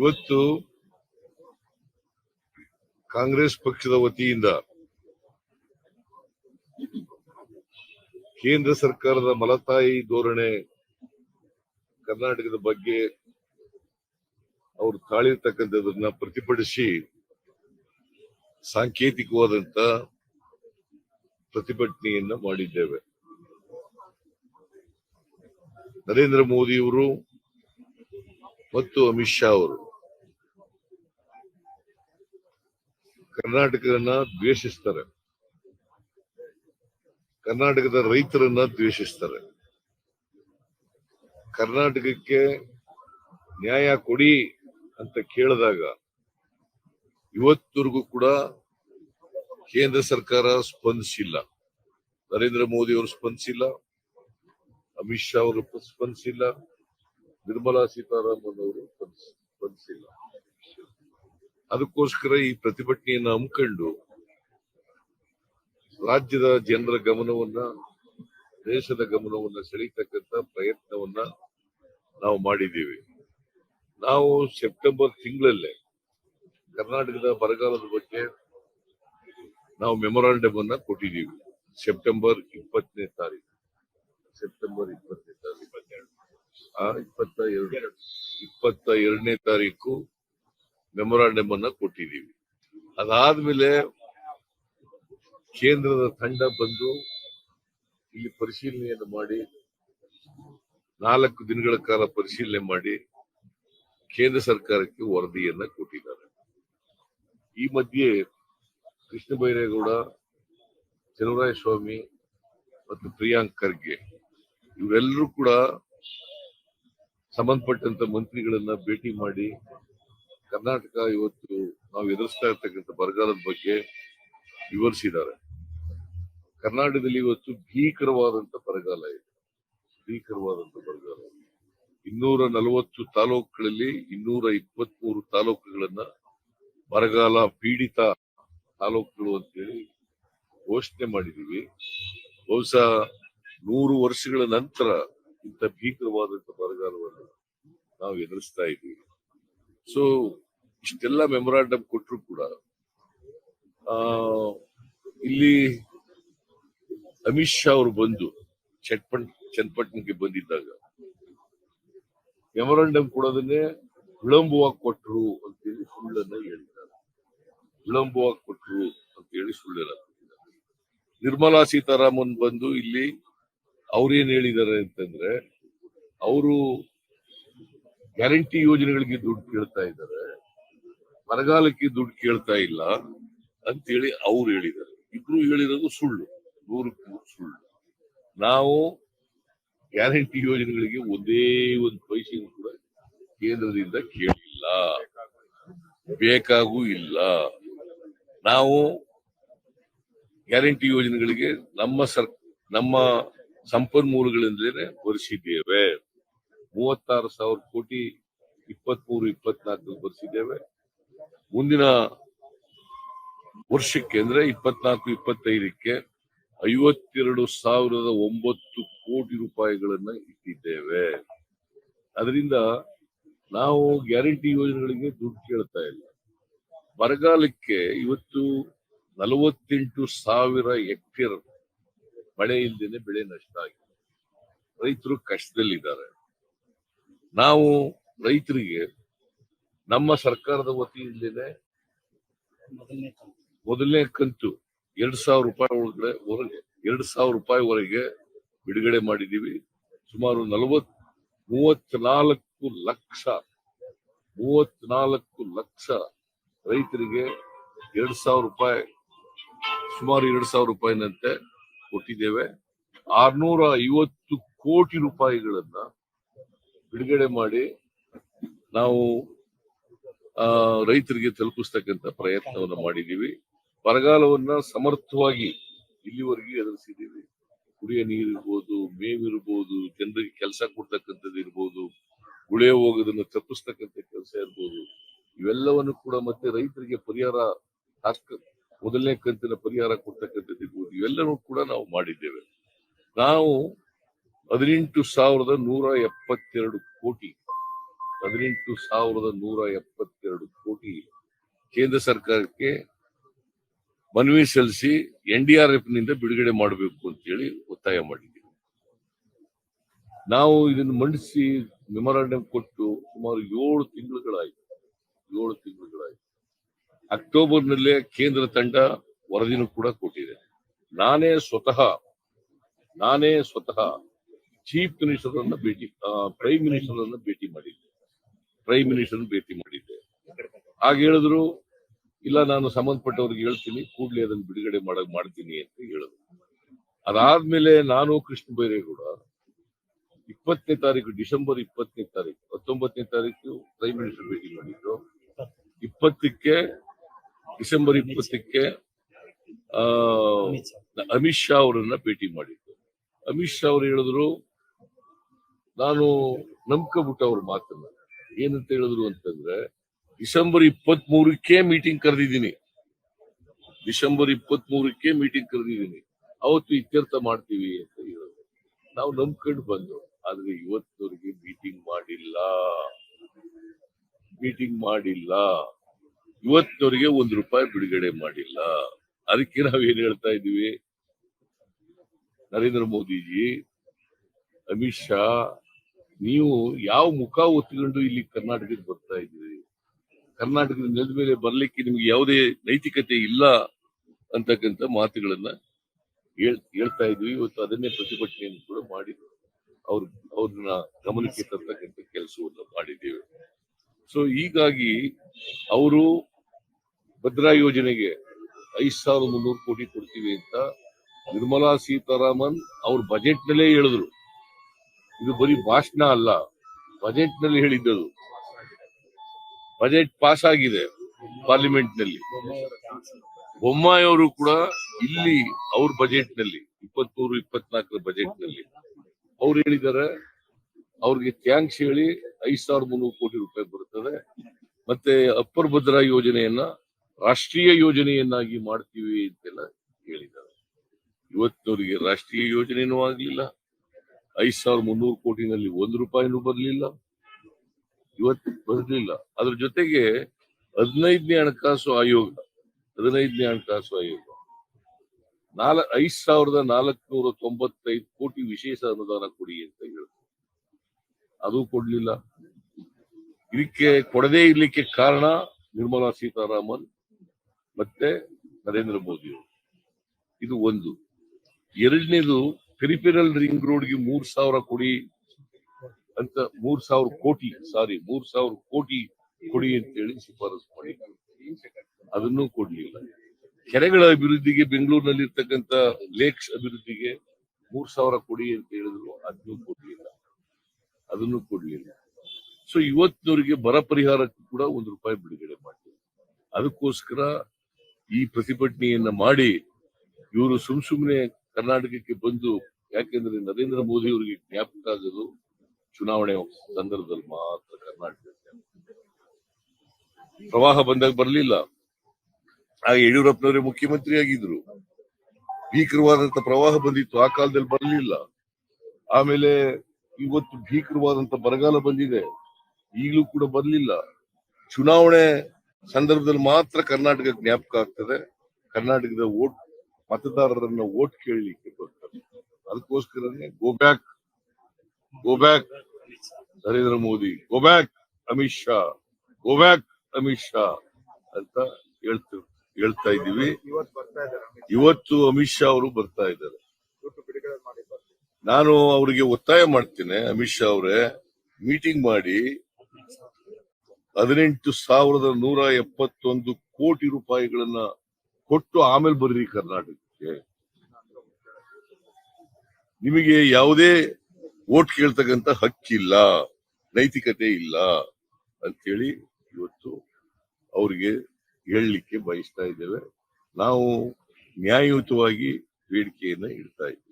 ಇವತ್ತು ಕಾಂಗ್ರೆಸ್ ಪಕ್ಷದ ವತಿಯಿಂದ ಕೇಂದ್ರ ಸರ್ಕಾರದ ಮಲತಾಯಿ ಧೋರಣೆ ಕರ್ನಾಟಕದ ಬಗ್ಗೆ ಅವರು ತಾಳಿರ್ತಕ್ಕಂಥದನ್ನ ಪ್ರತಿಭಟಿಸಿ ಸಾಂಕೇತಿಕವಾದಂತ ಪ್ರತಿಭಟನೆಯನ್ನ ಮಾಡಿದ್ದೇವೆ. ನರೇಂದ್ರ ಮೋದಿಯವರು ಮತ್ತು ಅಮಿತ್ ಶಾ ಅವರು ಕರ್ನಾಟಕವನ್ನ ದ್ವೇಷಿಸ್ತಾರೆ. ಕರ್ನಾಟಕದ ರೈತರನ್ನ ದ್ವೇಷಿಸ್ತಾರೆ. ಕರ್ನಾಟಕಕ್ಕೆ ನ್ಯಾಯ ಕೊಡಿ ಅಂತ ಕೇಳಿದಾಗ ಇವತ್ತವರೆಗೂ ಕೂಡ ಕೇಂದ್ರ ಸರ್ಕಾರ ಸ್ಪಂದಿಸಿಲ್ಲ. ನರೇಂದ್ರ ಮೋದಿ ಅವರು ಸ್ಪಂದಿಸಿಲ್ಲ. ಅಮಿತ್ ಶಾ ಅವರು ಸ್ಪಂದಿಸಿಲ್ಲ. ನಿರ್ಮಲಾ ಸೀತಾರಾಮನ್ ಅವರು ಸ್ಪಂದಿಸ್- ಸ್ಪಂದಿಸಿಲ್ಲ. ಅದಕ್ಕೋಸ್ಕರ ಈ ಪ್ರತಿಭಟನೆಯನ್ನು ಹಮ್ಮಿಕೊಂಡು ರಾಜ್ಯದ ಜನರ ಗಮನವನ್ನ, ದೇಶದ ಗಮನವನ್ನ ಸೆಳೀತಕ್ಕಂಥ ಪ್ರಯತ್ನವನ್ನ ನಾವು ಮಾಡಿದ್ದೀವಿ. ನಾವು ಸೆಪ್ಟೆಂಬರ್ ತಿಂಗಳಲ್ಲೇ ಕರ್ನಾಟಕದ ಬರಗಾಲದ ಬಗ್ಗೆ ನಾವು ಮೆಮೊರಾಂಡಮ್ ಅನ್ನ ಕೊಟ್ಟಿದ್ದೀವಿ. ಸೆಪ್ಟೆಂಬರ್ ಇಪ್ಪತ್ತನೇ ತಾರೀಕು ಸೆಪ್ಟೆಂಬರ್ ಇಪ್ಪತ್ತನೇ ತಾರೀಕು ಇಪ್ಪತ್ತ ಎರಡು, ಇಪ್ಪತ್ತ ಎರಡನೇ ತಾರೀಕು ಮೆಮೊರಾಂಡಮ್ ಅನ್ನ ಕೊಟ್ಟಿದ್ದೀವಿ. ಅದಾದ್ಮೇಲೆ ಕೇಂದ್ರದ ತಂಡ ಬಂದು ಇಲ್ಲಿ ಪರಿಶೀಲನೆಯನ್ನು ಮಾಡಿ, ನಾಲ್ಕು ದಿನಗಳ ಕಾಲ ಪರಿಶೀಲನೆ ಮಾಡಿ ಕೇಂದ್ರ ಸರ್ಕಾರಕ್ಕೆ ವರದಿಯನ್ನ ಕೊಟ್ಟಿದ್ದಾರೆ. ಈ ಮಧ್ಯೆ ಕೃಷ್ಣ ಬೈರೇಗೌಡ ಸ್ವಾಮಿ ಮತ್ತು ಪ್ರಿಯಾಂಕ್ ಖರ್ಗೆ ಇವರೆಲ್ಲರೂ ಕೂಡ ಸಂಬಂಧಪಟ್ಟಂತ ಮಂತ್ರಿಗಳನ್ನ ಭೇಟಿ ಮಾಡಿ ಕರ್ನಾಟಕ ಇವತ್ತು ನಾವು ಎದುರಿಸ್ತಾ ಇರ್ತಕ್ಕಂಥ ಬರಗಾಲದ ಬಗ್ಗೆ ವಿವರಿಸಿದ್ದಾರೆ. ಕರ್ನಾಟಕದಲ್ಲಿ ಇವತ್ತು ಭೀಕರವಾದಂತ ಬರಗಾಲ ಇದೆ. ಭೀಕರವಾದಂತ ಬರಗಾಲ. ಇನ್ನೂರ ನಲವತ್ತು ತಾಲೂಕುಗಳಲ್ಲಿ ಇನ್ನೂರ ಇಪ್ಪತ್ಮೂರು ತಾಲೂಕುಗಳನ್ನ ಬರಗಾಲ ಪೀಡಿತ ತಾಲೂಕುಗಳು ಅಂತೇಳಿ ಘೋಷಣೆ ಮಾಡಿದೀವಿ ಬಹುಶಃ ನೂರು ವರ್ಷಗಳ ನಂತರ ಇಂಥ ಭೀಕರವಾದಂತ ಬರಗಾಲವನ್ನು ನಾವು ಎದುರಿಸ್ತಾ ಇದ್ದೀವಿ. ಸೊ ಇಷ್ಟೆಲ್ಲ ಮೆಮೊರಾಂಡಮ್ ಕೊಟ್ಟರು ಕೂಡ ಇಲ್ಲಿ ಅಮಿತ್ ಶಾ ಅವರು ಬಂದು ಚಟ್ಪಟ್ ಚನ್ನಪಟ್ಟಣಕ್ಕೆ ಬಂದಿದ್ದಾಗ ಮೆಮೊರಾಂಡಮ್ ಕೊಡೋದನ್ನೇ ವಿಳಂಬವಾಗಿ ಕೊಟ್ಟರು ಅಂತೇಳಿ ಸುಳ್ಳನ್ನ ಹೇಳಿದ್ದಾರೆ. ವಿಳಂಬವಾಗಿ ಕೊಟ್ಟರು ಅಂತೇಳಿ ಸುಳ್ಳನ್ನ ಕೊಟ್ಟಿದ್ದಾರೆ. ನಿರ್ಮಲಾ ಸೀತಾರಾಮನ್ ಬಂದು ಇಲ್ಲಿ ಅವ್ರೇನ್ ಹೇಳಿದ್ದಾರೆ ಅಂತಂದ್ರೆ, ಅವರು ಗ್ಯಾರಂಟಿ ಯೋಜನೆಗಳಿಗೆ ದುಡ್ಡು ಕೇಳ್ತಾ ಇದ್ದಾರೆ. ಬರಗಾಲಕ್ಕೆ ದುಡ್ಡು ಕೇಳ್ತಾ ಇಲ್ಲ ಅಂತೇಳಿ ಅವ್ರು ಹೇಳಿದ್ದಾರೆ. ಇಬ್ರು ಹೇಳಿರೋದು ಸುಳ್ಳು, ನೂರಕ್ಕೂ ನೂರು ಸುಳ್ಳು. ನಾವು ಗ್ಯಾರಂಟಿ ಯೋಜನೆಗಳಿಗೆ ಒಂದೇ ಒಂದು ಪೈಸೆಯನ್ನು ಕೂಡ ಕೇಂದ್ರದಿಂದ ಕೇಳಿಲ್ಲ. ಬೇಕಾಗೂ ಇಲ್ಲ. ನಾವು ಗ್ಯಾರಂಟಿ ಯೋಜನೆಗಳಿಗೆ ನಮ್ಮ ಸರ್, ನಮ್ಮ ಸಂಪನ್ಮೂಲಗಳಿಂದಲೇ ಬರೆಸಿದ್ದೇವೆ ಮೂವತ್ತಾರು ಸಾವಿರ ಕೋಟಿ ಇಪ್ಪತ್ಮೂರು ಇಪ್ಪತ್ನಾಲ್ಕು ಭರಿಸಿದ್ದೇವೆ ಮುಂದಿನ ವರ್ಷಕ್ಕೆ ಅಂದ್ರೆ ಇಪ್ಪತ್ನಾಲ್ಕು, ಇಪ್ಪತ್ತೈದಕ್ಕೆ ಐವತ್ತೆರಡು ಸಾವಿರದ ಒಂಬತ್ತು ಕೋಟಿ ರೂಪಾಯಿಗಳನ್ನ ಇಟ್ಟಿದ್ದೇವೆ. ಅದರಿಂದ ನಾವು ಗ್ಯಾರಂಟಿ ಯೋಜನೆಗಳಿಗೆ ದುಡ್ಡು ಕೇಳ್ತಾ ಇಲ್ಲ. ಬರಗಾಲಕ್ಕೆ ಇವತ್ತು ನಲವತ್ತೆಂಟು ಸಾವಿರ ಹೆಕ್ಟೇರ್ ಮಳೆ ಇಲ್ಲದೇನೆ ಬೆಳೆ ನಷ್ಟ ಆಗಿದೆ. ರೈತರು ಕಷ್ಟದಲ್ಲಿದ್ದಾರೆ. ನಾವು ರೈತರಿಗೆ ನಮ್ಮ ಸರ್ಕಾರದ ವತಿಯಿಂದಲೇ ಮೊದಲನೇ ಕಂತು. ಎರಡ್ ಸಾವಿರ ರೂಪಾಯಿ ಒಳಗಡೆ ಹೊರಗೆ ಎರಡ್ ಸಾವಿರ ರೂಪಾಯಿವರೆಗೆ ಬಿಡುಗಡೆ ಮಾಡಿದೀವಿ ಸುಮಾರು ನಲವತ್ ಮೂವತ್ನಾಲ್ಕು ಲಕ್ಷ ಮೂವತ್ನಾಲ್ಕು ಲಕ್ಷ ರೈತರಿಗೆ ಎರಡ್ ಸಾವಿರ ರೂಪಾಯಿ ಸುಮಾರು ಎರಡ್ ಸಾವಿರ ರೂಪಾಯಿನಂತೆ ಕೊಟ್ಟಿದ್ದೇವೆ. ಆರ್ನೂರ ಐವತ್ತು ಕೋಟಿ ರೂಪಾಯಿಗಳನ್ನ ಬಿಡುಗಡೆ ಮಾಡಿ ನಾವು ರೈತರಿಗೆ ತಲುಪಿಸ್ತಕ್ಕಂತ ಪ್ರಯತ್ನವನ್ನ ಮಾಡಿದ್ದೀವಿ ಬರಗಾಲವನ್ನ ಸಮರ್ಥವಾಗಿ ಇಲ್ಲಿವರೆಗೆ ಎದುರಿಸಿದ್ದೀವಿ ಕುಡಿಯ ನೀರು ಇರ್ಬೋದು ಮೇವಿರ್ಬೋದು ಜನರಿಗೆ ಕೆಲಸ ಕೊಡ್ತಕ್ಕಂಥದ್ದು ಇರ್ಬೋದು ಗುಳೆ ಹೋಗೋದನ್ನು ತಪ್ಪಿಸ್ತಕ್ಕಂಥ ಕೆಲಸ ಇರ್ಬೋದು. ಇವೆಲ್ಲವನ್ನು ಕೂಡ ಮತ್ತೆ ರೈತರಿಗೆ ಪರಿಹಾರ ಹಾಕ ಮೊದಲನೇ ಕಂತಿನ ಪರಿಹಾರ ಕೊಡ್ತಕ್ಕಂಥದ್ದು ಇರ್ಬೋದು. ಇವೆಲ್ಲವೂ ಕೂಡ ನಾವು ಮಾಡಿದ್ದೇವೆ. ನಾವು ಹದಿನೆಂಟು ಸಾವಿರದ ನೂರ ಎಪ್ಪತ್ತೆರಡು ಕೋಟಿ ಹದಿನೆಂಟು ಸಾವಿರದ ನೂರ ಎಪ್ಪತ್ತೆರಡು ಕೋಟಿ ಕೇಂದ್ರ ಸರ್ಕಾರಕ್ಕೆ ಮನವಿ ಸಲ್ಲಿಸಿ ಎನ್ ಡಿ ಆರ್ ಎಫ್ನಿಂದ ಬಿಡುಗಡೆ ಮಾಡಬೇಕು ಅಂತೇಳಿ ಒತ್ತಾಯ ಮಾಡಿದ್ದೀವಿ. ನಾವು ಇದನ್ನು ಮಂಡಿಸಿ ಮೆಮೊರಾಂಡಮ್ ಕೊಟ್ಟು ಸುಮಾರು ಏಳು ತಿಂಗಳುಗಳಾಯಿತು. ಏಳು ತಿಂಗಳುಗಳಾಯಿತು. ಅಕ್ಟೋಬರ್ ನಲ್ಲೇ ಕೇಂದ್ರ ತಂಡ ವರದಿನೂ ಕೂಡ ಕೊಟ್ಟಿದೆ. ನಾನೇ ಸ್ವತಃ ನಾನೇ ಸ್ವತಃ ಚೀಫ್ ಮಿನಿಸ್ಟರ್ ಅನ್ನ ಭೇಟಿ ಪ್ರೈಮ್ ಮಿನಿಸ್ಟರ್ ಅನ್ನ ಭೇಟಿ ಮಾಡಿದ್ದೆ. ಪ್ರೈಮ್ ಮಿನಿಸ್ಟರ್ ಭೇಟಿ ಮಾಡಿದ್ದೆ. ಆಗ ಹೇಳಿದ್ರು, ಇಲ್ಲ, ನಾನು ಸಂಬಂಧಪಟ್ಟವ್ರಿಗೆ ಹೇಳ್ತೀನಿ, ಕೂಡಲೇ ಅದನ್ನು ಬಿಡುಗಡೆ ಮಾಡಕ್ ಮಾಡ್ತೀನಿ ಅಂತ ಹೇಳಿದ್ರು. ಅದಾದ್ಮೇಲೆ ನಾನು, ಕೃಷ್ಣ ಬೈರೇಗೌಡ, ಇಪ್ಪತ್ತನೇ ತಾರೀಕು, ಡಿಸೆಂಬರ್ ಇಪ್ಪತ್ತನೇ ತಾರೀಕು, ಹತ್ತೊಂಬತ್ತನೇ ತಾರೀಕು ಪ್ರೈಮ್ ಮಿನಿಸ್ಟರ್ ಭೇಟಿ ಮಾಡಿದ್ರು. ಇಪ್ಪತ್ತಕ್ಕೆ, ಡಿಸೆಂಬರ್ ಇಪ್ಪತ್ತಕ್ಕೆ ಅಮಿತ್ ಶಾ ಅವರನ್ನ ಭೇಟಿ ಮಾಡಿದ್ದು ಅಮಿತ್ ಶಾ ಅವರು ಹೇಳಿದ್ರು, ನಾನು ನಂಬ್ಕೊಬಿಟ್ಟು ಅವ್ರ ಮಾತನ್ನ. ಏನಂತ ಹೇಳಿದ್ರು ಅಂತಂದ್ರೆ, ಡಿಸೆಂಬರ್ ಇಪ್ಪತ್ತ್ ಮೂರಕ್ಕೆ ಮೀಟಿಂಗ್ ಕರೆದಿದ್ದೀನಿ. ಡಿಸೆಂಬರ್ ಇಪ್ಪತ್ತ್ ಮೂರಕ್ಕೆ ಮೀಟಿಂಗ್ ಕರೆದಿದ್ದೀನಿ. ಅವತ್ತು ಇತ್ಯರ್ಥ ಮಾಡ್ತೀವಿ ಅಂತ ಹೇಳಿದ್ರು. ನಾವು ನಂಬ್ಕೊಂಡು ಬಂದು, ಆದ್ರೆ ಇವತ್ತವರೆಗೆ ಮೀಟಿಂಗ್ ಮಾಡಿಲ್ಲ. ಮೀಟಿಂಗ್ ಮಾಡಿಲ್ಲ. ಇವತ್ತವರೆಗೆ ಒಂದ್ ರೂಪಾಯಿ ಬಿಡುಗಡೆ ಮಾಡಿಲ್ಲ. ಅದಕ್ಕೆ ನಾವೇನ್ ಹೇಳ್ತಾ ಇದೀವಿ ನರೇಂದ್ರ ಮೋದಿಜಿ, ಅಮಿತ್ ಶಾ ನೀವು ಯಾವ ಮುಖ ಒತ್ತಿಕೊಂಡು ಇಲ್ಲಿ ಕರ್ನಾಟಕಕ್ಕೆ ಬರ್ತಾ ಇದ್ದೀರಿ? ಕರ್ನಾಟಕದ ನೆಲದ ಮೇಲೆ ಬರ್ಲಿಕ್ಕೆ ನಿಮ್ಗೆ ಯಾವುದೇ ನೈತಿಕತೆ ಇಲ್ಲ ಅಂತಕ್ಕಂಥ ಮಾತುಗಳನ್ನ ಹೇಳ್- ಹೇಳ್ತಾ ಇದ್ವಿ. ಇವತ್ತು ಅದನ್ನೇ ಪ್ರತಿಭಟನೆಯನ್ನು ಕೂಡ ಮಾಡಿದ್ರು ಅವ್ರ, ಅವ್ರನ್ನ ಗಮನಕ್ಕೆ ತರ್ತಕ್ಕಂಥ ಕೆಲಸವನ್ನು ಮಾಡಿದ್ದೇವೆ. ಸೊ ಹೀಗಾಗಿ ಅವರು ಭದ್ರಾ ಯೋಜನೆಗೆ ಐದ್ ಸಾವಿರದ ಮುನ್ನೂರು ಕೋಟಿ ಕೊಡ್ತೀವಿ ಅಂತ ನಿರ್ಮಲಾ ಸೀತಾರಾಮನ್ ಅವ್ರ ಬಜೆಟ್ ನಲ್ಲೇ ಹೇಳಿದ್ರು. ಇದು ಬರೀ ಭಾಷಣ ಅಲ್ಲ ಬಜೆಟ್ನಲ್ಲಿ ಹೇಳಿದ್ದದು. ಬಜೆಟ್ ಪಾಸ್ ಆಗಿದೆ ಪಾರ್ಲಿಮೆಂಟ್ನಲ್ಲಿ. ಬೊಮ್ಮಾಯಿ ಅವರು ಕೂಡ ಇಲ್ಲಿ ಅವ್ರ ಬಜೆಟ್ನಲ್ಲಿ, ಇಪ್ಪತ್ಮೂರು, ಇಪ್ಪತ್ನಾಲ್ಕರ ಬಜೆಟ್ನಲ್ಲಿ. ಅವ್ರು ಹೇಳಿದ್ದಾರೆ, ಅವ್ರಿಗೆ ಥ್ಯಾಂಕ್ಸ್ ಹೇಳಿ ಐದ್ ಸಾವಿರದ ಮುನ್ನೂರು ಕೋಟಿ ರೂಪಾಯಿ ಬರುತ್ತದೆ ಮತ್ತೆ ಅಪ್ಪರ್ ಭದ್ರಾ ಯೋಜನೆಯನ್ನ ರಾಷ್ಟ್ರೀಯ ಯೋಜನೆಯನ್ನಾಗಿ ಮಾಡ್ತೀವಿ ಅಂತೆಲ್ಲ ಹೇಳಿದ್ದಾರೆ. ಇವತ್ತಿನವರಿಗೆ ರಾಷ್ಟ್ರೀಯ ಯೋಜನೆನೂ ಆಗ್ಲಿಲ್ಲ. ಐದ್ ಸಾವಿರದ ಮುನ್ನೂರು ಕೋಟಿನಲ್ಲಿ ಒಂದು ರೂಪಾಯಿನೂ ಬರಲಿಲ್ಲ. ಇವತ್ತು ಬರಲಿಲ್ಲ. ಅದ್ರ ಜೊತೆಗೆ ಹದಿನೈದನೇ ಹಣಕಾಸು ಆಯೋಗ, ಹದಿನೈದನೇ ಹಣಕಾಸು ಆಯೋಗ, ನಾಲ್, ಐದ್ ಸಾವಿರದ ನಾಲ್ಕುನೂರ ತೊಂಬತ್ತೈದು ಕೋಟಿ ವಿಶೇಷ ಅನುದಾನ ಕೊಡಿ ಅಂತ ಹೇಳಿದ್ರು ಅದು ಕೊಡ್ಲಿಲ್ಲ. ಇದಕ್ಕೆ ಕೊಡದೇ ಇರ್ಲಿಕ್ಕೆ ಕಾರಣ ನಿರ್ಮಲಾ ಸೀತಾರಾಮನ್ ಮತ್ತೆ ನರೇಂದ್ರ ಮೋದಿ ಇದು ಒಂದು. ಎರಡನೇದು ಪೆರಿಫೆರಲ್ ರಿಂಗ್ ರೋಡ್ಗೆ ಮೂರ್ ಸಾವಿರ ಕೊಡಿ ಅಂತ, ಮೂರ್ ಸಾವಿರ ಕೋಟಿ ಸಾರಿ ಮೂರ್ ಸಾವಿರ ಕೋಟಿ ಕೊಡಿ ಅಂತೇಳಿ ಶಿಫಾರಸು ಮಾಡಿ. ಅದನ್ನೂ ಕೊಡ್ಲಿಲ್ಲ. ಕೆರೆಗಳ ಅಭಿವೃದ್ಧಿಗೆ ಬೆಂಗಳೂರಿನಲ್ಲಿ ಇರ್ತಕ್ಕಂಥ ಲೇಕ್ಸ್ ಅಭಿವೃದ್ಧಿಗೆ ಮೂರ್ ಸಾವಿರ ಕೊಡಿ ಅಂತ ಹೇಳಿದ್ರು, ಅದನ್ನೂ ಕೊಡ್ಲಿಲ್ಲ. ಅದನ್ನು ಕೊಡ್ಲಿಲ್ಲ. ಸೊ ಇವತ್ತಿನವರಿಗೆ ಬರ ಪರಿಹಾರಕ್ಕೂ ಕೂಡ ಒಂದು ರೂಪಾಯಿ ಬಿಡುಗಡೆ ಮಾಡಿದ್ರು ಅದಕ್ಕೋಸ್ಕರ ಈ ಪ್ರತಿಭಟನೆಯನ್ನ ಮಾಡಿ, ಇವರು ಸುಮ್ ಸುಮ್ಮನೆ ಕರ್ನಾಟಕಕ್ಕೆ ಬಂದು ಯಾಕೆಂದ್ರೆ ನರೇಂದ್ರ ಮೋದಿ ಅವರಿಗೆ ಜ್ಞಾಪಕ ಆಗೋದು ಚುನಾವಣೆ ಸಂದರ್ಭದಲ್ಲಿ ಮಾತ್ರ ಕರ್ನಾಟಕ ಪ್ರವಾಹ ಬಂದಾಗ ಬರಲಿಲ್ಲ. ಆಗ ಯಡಿಯೂರಪ್ಪನವರೇ ಮುಖ್ಯಮಂತ್ರಿ ಆಗಿದ್ರು ಭೀಕರವಾದಂತ ಪ್ರವಾಹ ಬಂದಿತ್ತು, ಆ ಕಾಲದಲ್ಲಿ ಬರಲಿಲ್ಲ. ಆಮೇಲೆ ಇವತ್ತು ಭೀಕರವಾದಂತ ಬರಗಾಲ ಬಂದಿದೆ. ಈಗಲೂ ಕೂಡ ಬರಲಿಲ್ಲ. ಚುನಾವಣೆ ಸಂದರ್ಭದಲ್ಲಿ ಮಾತ್ರ ಕರ್ನಾಟಕ ಜ್ಞಾಪಕ ಆಗ್ತದೆ. ಕರ್ನಾಟಕದ ವೋಟ್ ಮತದಾರರನ್ನ ವೋಟ್ ಕೇಳಲಿಕ್ಕೆ ಬರ್ತಾರೆ ಅದಕ್ಕೋಸ್ಕರನೇ go back go back Narendra Modi go back Amit Shah go back Amit Shah ಅಂತ ಹೇಳ್ತೀವಿ ಹೇಳ್ತಾ ಇದೀವಿ ಇವತ್ತು ಅಮಿತ್ ಶಾ ಅವರು ಬರ್ತಾ ಇದ್ದಾರೆ. ನಾನು ಅವರಿಗೆ ಒತ್ತಾಯ ಮಾಡ್ತೇನೆ, ಅಮಿತ್ ಶಾ ಅವರೇ, ಮೀಟಿಂಗ್ ಮಾಡಿ ಹದಿನೆಂಟು ಸಾವಿರದ ನೂರ ಎಪ್ಪತ್ತೊಂದು ಕೋಟಿ ರೂಪಾಯಿಗಳನ್ನ ಕೊಟ್ಟು ಆಮೇಲೆ ಬರ್ರಿ ಕರ್ನಾಟಕಕ್ಕೆ. ನಿಮಗೆ ಯಾವುದೇ ವೋಟ್ ಕೇಳ್ತಕ್ಕಂತ ಹಕ್ಕಿಲ್ಲ, ನೈತಿಕತೆ ಇಲ್ಲ ಅಂತೇಳಿ ಇವತ್ತು ಅವ್ರಿಗೆ ಹೇಳಲಿಕ್ಕೆ ಬಯಸ್ತಾ ಇದ್ದೇವೆ. ನಾವು ನ್ಯಾಯಯುತವಾಗಿ ಬೇಡಿಕೆಯನ್ನ ಇಡ್ತಾ ಇದ್ದೇವೆ.